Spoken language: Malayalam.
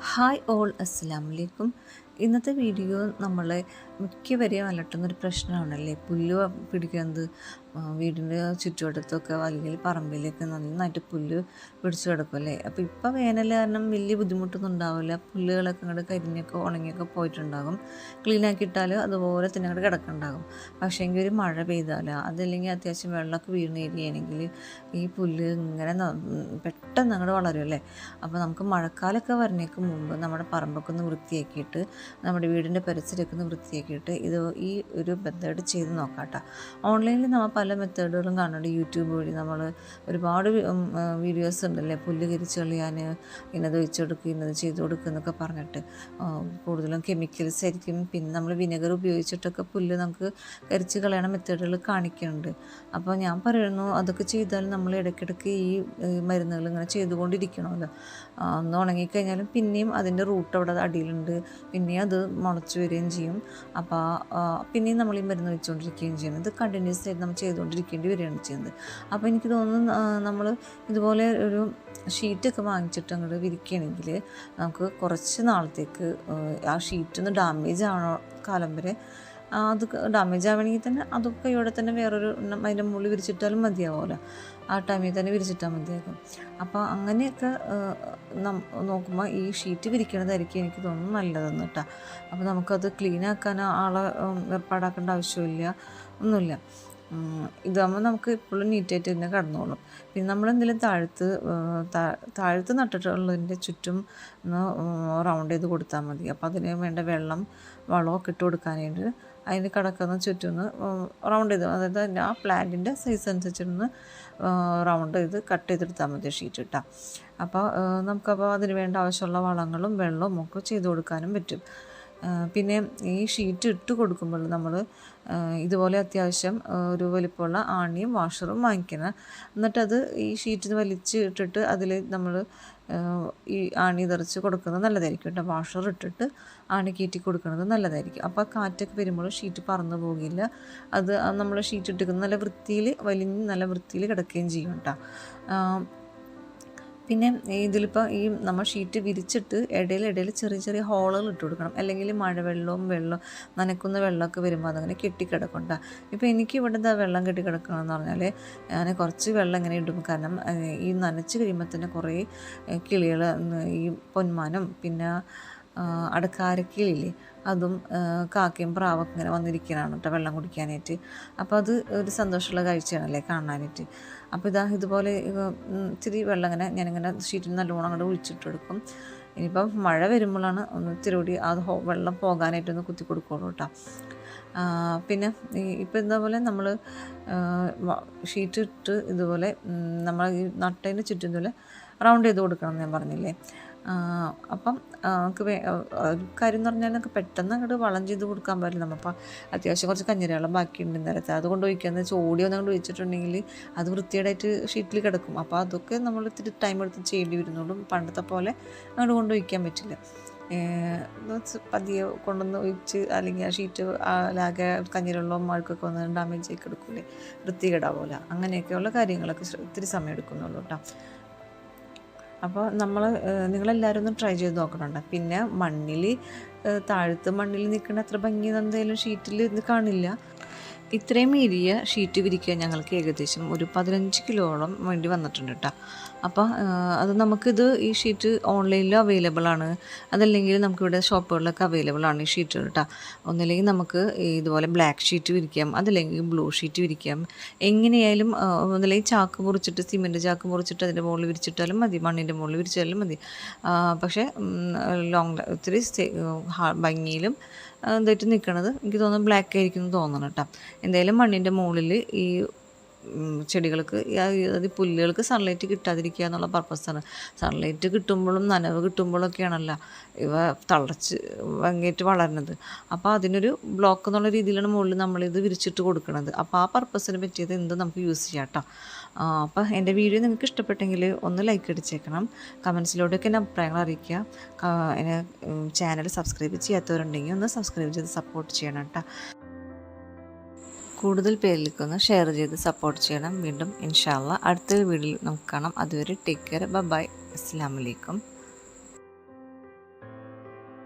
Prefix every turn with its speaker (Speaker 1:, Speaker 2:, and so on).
Speaker 1: ഹായ് ഓൾ അസ്സാം വലൈക്കും ഇന്നത്തെ വീഡിയോ നമ്മളെ മിക്കവരെയും അലട്ടുന്നൊരു പ്രശ്നമാണല്ലേ? പുല്ല് പിടിക്കുന്നത് വീടിന്റെ ചുറ്റുവട്ടത്തൊക്കെ അല്ലെങ്കിൽ പറമ്പിലൊക്കെ നന്നായിട്ട് പുല്ല് പിടിച്ചു കിടക്കും അല്ലേ അപ്പോൾ ഇപ്പോൾ വേനൽ കാരണം വലിയ ബുദ്ധിമുട്ടൊന്നും ഉണ്ടാവില്ല പുല്ലുകളൊക്കെ അങ്ങോട്ട് കരിഞ്ഞൊക്കെ ഉണങ്ങിയൊക്കെ പോയിട്ടുണ്ടാകും. ക്ലീൻ ആക്കിയിട്ടാൽ അതുപോലെ തന്നെ അങ്ങോട്ട് കിടക്കുന്നുണ്ടാകും. പക്ഷേ എങ്കിൽ ഒരു മഴ പെയ്താൽ അതല്ലെങ്കിൽ അത്യാവശ്യം വെള്ളമൊക്കെ വീണ് ഏരിയയാണെങ്കിൽ ഈ പുല്ല് ഇങ്ങനെ പെട്ടെന്ന് അങ്ങോട്ട് വളരും അല്ലേ? അപ്പോൾ നമുക്ക് മഴക്കാലമൊക്കെ വരുന്നേക്ക് മുമ്പ് നമ്മുടെ പറമ്പൊക്കെ ഒന്ന് വൃത്തിയാക്കിയിട്ട് നമ്മുടെ വീടിന്റെ പരിസരമൊക്കെ വൃത്തിയാക്കിയിട്ട് ഇത് ഈ ഒരു മെത്തേഡ് ചെയ്ത് നോക്കാം കേട്ടോ ഓൺലൈനിൽ നമ്മൾ പല മെത്തേഡുകളും കാണുന്നുണ്ട്. യൂട്യൂബ് വഴി നമ്മൾ ഒരുപാട് വീഡിയോസ് ഉണ്ടല്ലേ? പുല്ല് കരിച്ച് കളയാൻ ഇന്നത് വെച്ച് കൊടുക്കുക ഇന്നത് ചെയ്ത് കൊടുക്കുക എന്നൊക്കെ പറഞ്ഞിട്ട്. കൂടുതലും കെമിക്കൽസ് ആയിരിക്കും. പിന്നെ നമ്മൾ വിനെഗർ ഉപയോഗിച്ചിട്ടൊക്കെ പുല്ല് നമുക്ക് കരിച്ച് കളയണ മെത്തേഡുകൾ കാണിക്കുന്നുണ്ട്. അപ്പോൾ ഞാൻ പറയുന്നു അതൊക്കെ ചെയ്താൽ നമ്മൾ ഇടയ്ക്കിടയ്ക്ക് ഈ മരുന്നുകൾ ഇങ്ങനെ ചെയ്തുകൊണ്ടിരിക്കണമല്ലോ. ഒന്ന് ഉണങ്ങിക്കഴിഞ്ഞാലും പിന്നെയും അതിന്റെ റൂട്ട് അവിടെ അടിയിലുണ്ട്. പിന്നെയും അത് മുളച്ച് വരികയും ചെയ്യും. അപ്പോൾ പിന്നെയും നമ്മൾ ഈ മരുന്ന് വെച്ചുകൊണ്ടിരിക്കുകയും ചെയ്യും. ഇത് കണ്ടിന്യൂസ് ആയിട്ട് നമ്മൾ ചെയ്തുകൊണ്ടിരിക്കേണ്ടി വരികയാണ് ചെയ്യുന്നത്. അപ്പോൾ എനിക്ക് തോന്നുന്നു നമ്മൾ ഇതുപോലെ ഒരു ഷീറ്റൊക്കെ വാങ്ങിച്ചിട്ട് അങ്ങോട്ട് വിരിക്കുകയാണെങ്കിൽ നമുക്ക് കുറച്ച് നാളത്തേക്ക് ആ ആ ഷീറ്റൊന്ന് ഡാമേജ് ആവണ കാലം വരെ അത് ഡാമേജ് ആവണമെങ്കിൽ തന്നെ അതൊക്കെ ഇവിടെ തന്നെ വേറൊരു അതിന്റെ മുകളിൽ വിരിച്ചിട്ടാലും മതിയാവുമല്ലോ. ആ ടൈമിൽ തന്നെ വിരിച്ചിട്ടാൽ മതിയാകും. അപ്പോൾ അങ്ങനെയൊക്കെ നോക്കുമ്പോൾ ഈ ഷീറ്റ് വിരിക്കണതായിരിക്കും എനിക്ക് തോന്നുന്നു നല്ലതെന്ന് കേട്ടോ അപ്പോൾ നമുക്കത് ക്ലീൻ ആക്കാൻ ആളെ ഏർപ്പാടാക്കേണ്ട ആവശ്യമില്ല. ഒന്നുമില്ല. ഇതാകുമ്പോൾ നമുക്ക് ഇപ്പോഴും നീറ്റായിട്ട് തന്നെ കടന്നോളും. പിന്നെ നമ്മളെന്തെങ്കിലും താഴ്ത്ത് താഴത്ത് നട്ടിട്ടുള്ളതിന്റെ ചുറ്റും ഒന്ന് റൗണ്ട് ചെയ്ത് കൊടുത്താൽ മതി. അപ്പോൾ അതിന് വേണ്ട വെള്ളം വളമൊക്കെ ഇട്ട് കൊടുക്കാനായിട്ട് അതിന് കിടക്കുന്ന ചുറ്റും റൗണ്ട് ചെയ്ത് അതായത് ആ പ്ലാന്റിന്റെ സൈസ് അനുസരിച്ചിട്ടൊന്ന് റൗണ്ട് ചെയ്ത് കട്ട് ചെയ്തെടുത്താൽ മതി ഷീറ്റ് ഇട്ടാൽ അപ്പോൾ നമുക്കപ്പോൾ അതിന് വേണ്ട ആവശ്യമുള്ള വളങ്ങളും വെള്ളവും ഒക്കെ ചെയ്ത് കൊടുക്കാനും പറ്റും. പിന്നെ ഈ ഷീറ്റ് ഇട്ട് കൊടുക്കുമ്പോൾ നമ്മൾ ഇതുപോലെ അത്യാവശ്യം ഒരു വലിപ്പമുള്ള ആണിയും വാഷറും വാങ്ങിക്കണം. എന്നിട്ടത് ഈ ഷീറ്റിന് വലിച്ച് ഇട്ടിട്ട് അതിൽ നമ്മൾ ഈ ആണി തെറിച്ച് കൊടുക്കുന്നത് നല്ലതായിരിക്കും കേട്ടോ. വാഷർ ഇട്ടിട്ട് ആണി കയറ്റി കൊടുക്കുന്നത് നല്ലതായിരിക്കും. അപ്പോൾ കാറ്റൊക്കെ വരുമ്പോൾ ഷീറ്റ് പറന്നു പോകില്ല. അത് നമ്മൾ ഷീറ്റ് ഇട്ടിരിക്കുന്നത് നല്ല വൃത്തിയിൽ വലിഞ്ഞ് നല്ല വൃത്തിയിൽ കിടക്കുകയും ചെയ്യും കേട്ടോ. പിന്നെ ഇതിലിപ്പോൾ ഈ നമ്മൾ ഷീറ്റ് വിരിച്ചിട്ട് ഇടയിൽ ഇടയിൽ ചെറിയ ചെറിയ ഹോളുകൾ ഇട്ട് കൊടുക്കണം. അല്ലെങ്കിൽ മഴവെള്ളവും വെള്ളം നനക്കുന്ന വെള്ളമൊക്കെ വരുമ്പോൾ അതങ്ങനെ കെട്ടിക്കിടക്കണ്ട. ഇപ്പോൾ എനിക്ക് ഇവിടെ എന്താ വെള്ളം കെട്ടിക്കിടക്കണമെന്ന് പറഞ്ഞാൽ ഞാൻ കുറച്ച് വെള്ളം ഇങ്ങനെ ഇടും. കാരണം ഈ നനച്ച് കഴിയുമ്പോൾ തന്നെ കുറേ കിളികൾ ഈ പൊന്മാനം പിന്നെ അടക്കാരക്കിളില്ലേ അതും കാക്കയും പ്രാവൊക്കെ ഇങ്ങനെ വന്നിരിക്കുകയാണ് കേട്ടോ വെള്ളം കുടിക്കാനായിട്ട്. അപ്പോൾ അത് ഒരു സന്തോഷമുള്ള കാഴ്ചയാണല്ലേ കാണാനായിട്ട്. അപ്പോൾ ഇതാ ഇതുപോലെ ഇത്തിരി വെള്ളം ഇങ്ങനെ ഞാനിങ്ങനെ ഷീറ്റിൽ നല്ലോണം അങ്ങോട്ട് ഒഴിച്ചിട്ട് കൊടുക്കും ഇനിയിപ്പം മഴ വരുമ്പോഴാണ് ഒന്ന് ഇത്തിരി കൂടി അത് വെള്ളം പോകാനായിട്ടൊന്ന് കുത്തി കൊടുക്കുള്ളൂ കേട്ടോ പിന്നെ ഇപ്പം ഇതേപോലെ നമ്മൾ ഷീറ്റ് ഇട്ട് ഇതുപോലെ നമ്മൾ ഈ നട്ടതിന് ചുറ്റും ഇതുപോലെ റൗണ്ട് ചെയ്ത് കൊടുക്കണം എന്ന് ഞാൻ പറഞ്ഞില്ലേ? അപ്പം നമുക്ക് കാര്യം എന്ന് പറഞ്ഞാൽ നമുക്ക് പെട്ടെന്ന് അങ്ങോട്ട് വളം ചെയ്ത് കൊടുക്കാൻ പറ്റില്ല നമ്മപ്പോൾ അത്യാവശ്യം കുറച്ച് കഞ്ഞിരവെള്ളം ബാക്കിയുണ്ട് നേരത്തെ അതുകൊണ്ട് ഒഴിക്കുന്നത് ചോടി ഒന്ന് അങ്ങോട്ട് ഒഴിച്ചിട്ടുണ്ടെങ്കിൽ അത് വൃത്തിയായിട്ട് ഷീറ്റിൽ കിടക്കും. അപ്പോൾ അതൊക്കെ നമ്മൾ ഇത്തിരി ടൈം എടുത്ത് ചെയ്യേണ്ടി വരുന്നുള്ളൂ പണ്ടത്തെ പോലെ അങ്ങോട്ട് കൊണ്ട് ഒഴിക്കാൻ പറ്റില്ല. പതിയെ കൊണ്ടുവന്ന് ഒഴിച്ച് അല്ലെങ്കിൽ ആ ഷീറ്റ് ആകെ കഞ്ഞിരവെള്ളവും മഴക്കൊക്കെ വന്ന് ഡാമേജ് ആയി കിടക്കൂലേ. വൃത്തികേടാവൂല. അങ്ങനെയൊക്കെയുള്ള കാര്യങ്ങളൊക്കെ ഇത്തിരി സമയം എടുക്കുന്നുള്ളൂ കേട്ടോ അപ്പോൾ നമ്മൾ നിങ്ങളെല്ലാവരും ഒന്ന് ട്രൈ ചെയ്ത് നോക്കണുണ്ട്. പിന്നെ മണ്ണിൽ താഴത്ത് മണ്ണിൽ നിൽക്കുന്ന അത്ര ഭംഗി എന്തായാലും ഷീറ്റിൽ ഇത് കാണില്ല. ഇത്രയും ഏരിയ ഷീറ്റ് വിരിക്കാൻ ഞങ്ങൾക്ക് ഏകദേശം ഒരു പതിനഞ്ച് കിലോളം വേണ്ടി വന്നിട്ടുണ്ട് കേട്ടോ അപ്പോൾ അത് നമുക്കിത് ഈ ഷീറ്റ് ഓൺലൈനിലും അവൈലബിൾ ആണ്. അതല്ലെങ്കിൽ നമുക്കിവിടെ ഷോപ്പുകളിലൊക്കെ അവൈലബിൾ ആണ് ഈ ഷീറ്റ് കേട്ടോ ഒന്നില്ലെങ്കിൽ നമുക്ക് ഇതുപോലെ ബ്ലാക്ക് ഷീറ്റ് വിരിക്കാം അതല്ലെങ്കിൽ ബ്ലൂ ഷീറ്റ് വിരിക്കാം. എങ്ങനെയായാലും ഒന്നില്ലെങ്കിൽ ചാക്ക് മുറിച്ചിട്ട് സിമെന്റ് ചാക്ക് മുറിച്ചിട്ട് അതിന്റെ മുകളിൽ വിരിച്ചിട്ടാലും മതി മണ്ണിന്റെ മുകളിൽ വിരിച്ചാലും മതി. പക്ഷേ ലോങ് ഒത്തിരി ഭംഗിയിലും ഇതായിട്ട് നിൽക്കണത് എനിക്ക് തോന്നുന്നു ബ്ലാക്ക് ആയിരിക്കും എന്ന് തോന്നണം കേട്ടോ. എന്തായാലും മണ്ണിന്റെ മുകളിൽ ഈ ചെടികൾക്ക് അത് പുല്ലുകൾക്ക് സൺലൈറ്റ് കിട്ടാതിരിക്കുക എന്നുള്ള പർപ്പസാണ് സൺലൈറ്റ് കിട്ടുമ്പോഴും നനവ് കിട്ടുമ്പോഴൊക്കെയാണല്ലോ ഇവ തളച്ച് വങ്ങേറ്റ് വളരുന്നത്. അപ്പോൾ അതിനൊരു ബ്ലോക്ക് എന്നുള്ള രീതിയിലാണ് മുകളിൽ നമ്മളിത് വിരിച്ചിട്ട് കൊടുക്കുന്നത് അപ്പോൾ ആ പർപ്പസിന് പറ്റിയത് എന്ത് നമുക്ക് യൂസ് ചെയ്യാം കേട്ടോ അപ്പോൾ എന്റെ വീഡിയോ നിങ്ങൾക്ക് ഇഷ്ടപ്പെട്ടെങ്കിൽ ഒന്ന് ലൈക്ക് അടിച്ചേക്കണം. കമൻസിലൂടെയൊക്കെ എന്റെ അഭിപ്രായങ്ങൾ അറിയിക്കുക. എന്നെ ചാനൽ സബ്സ്ക്രൈബ് ചെയ്യാത്തവരുണ്ടെങ്കിൽ ഒന്ന് സബ്സ്ക്രൈബ് ചെയ്ത് സപ്പോർട്ട് ചെയ്യണം കേട്ടോ കൂടുതൽ പേരിലേക്ക് ഒന്ന് ഷെയർ ചെയ്ത് സപ്പോർട്ട് ചെയ്യണം. വീണ്ടും ഇൻഷാല്ല അടുത്തൊരു വീഡിയോയിൽ നമുക്ക് കാണാം. അതുവരെ ടേക്ക് കെയർ ബൈ അസ്സാം വലൈക്കും